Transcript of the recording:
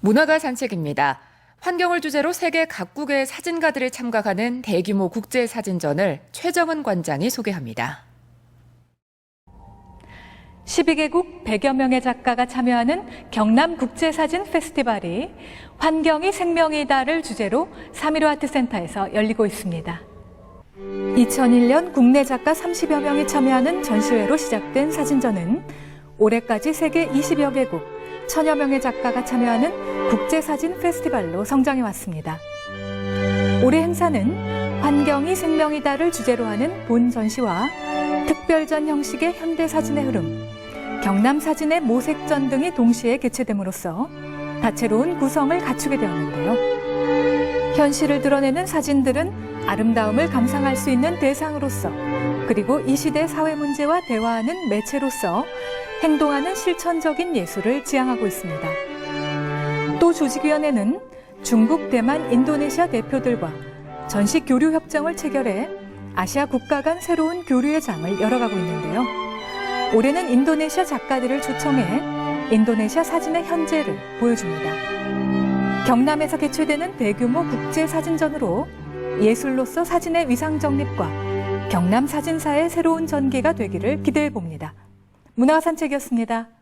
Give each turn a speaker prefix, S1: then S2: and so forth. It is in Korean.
S1: 문화가 산책입니다. 환경을 주제로 세계 각국의 사진가들이 참가하는 대규모 국제 사진전을 최정은 관장이 소개합니다.
S2: 12개국 100여 명의 작가가 참여하는 경남 국제사진 페스티벌이 환경이 생명이다를 주제로 3.15 아트센터에서 열리고 있습니다. 2001년 국내 작가 30여 명이 참여하는 전시회로 시작된 사진전은 올해까지 세계 20여 개국, 천여 명의 작가가 참여하는 국제사진 페스티벌로 성장해 왔습니다. 올해 행사는 환경이 생명이다를 주제로 하는 본 전시와 특별전 형식의 현대 사진의 흐름, 경남 사진의 모색전 등이 동시에 개최됨으로써 다채로운 구성을 갖추게 되었는데요. 현실을 드러내는 사진들은 아름다움을 감상할 수 있는 대상으로서 그리고 이 시대 사회 문제와 대화하는 매체로서 행동하는 실천적인 예술을 지향하고 있습니다. 또 조직위원회는 중국, 대만, 인도네시아 대표들과 전시 교류 협정을 체결해 아시아 국가 간 새로운 교류의 장을 열어가고 있는데요. 올해는 인도네시아 작가들을 초청해 인도네시아 사진의 현재를 보여줍니다. 경남에서 개최되는 대규모 국제 사진전으로 예술로서 사진의 위상 정립과 경남 사진사의 새로운 전개가 되기를 기대해 봅니다. 문화산책이었습니다.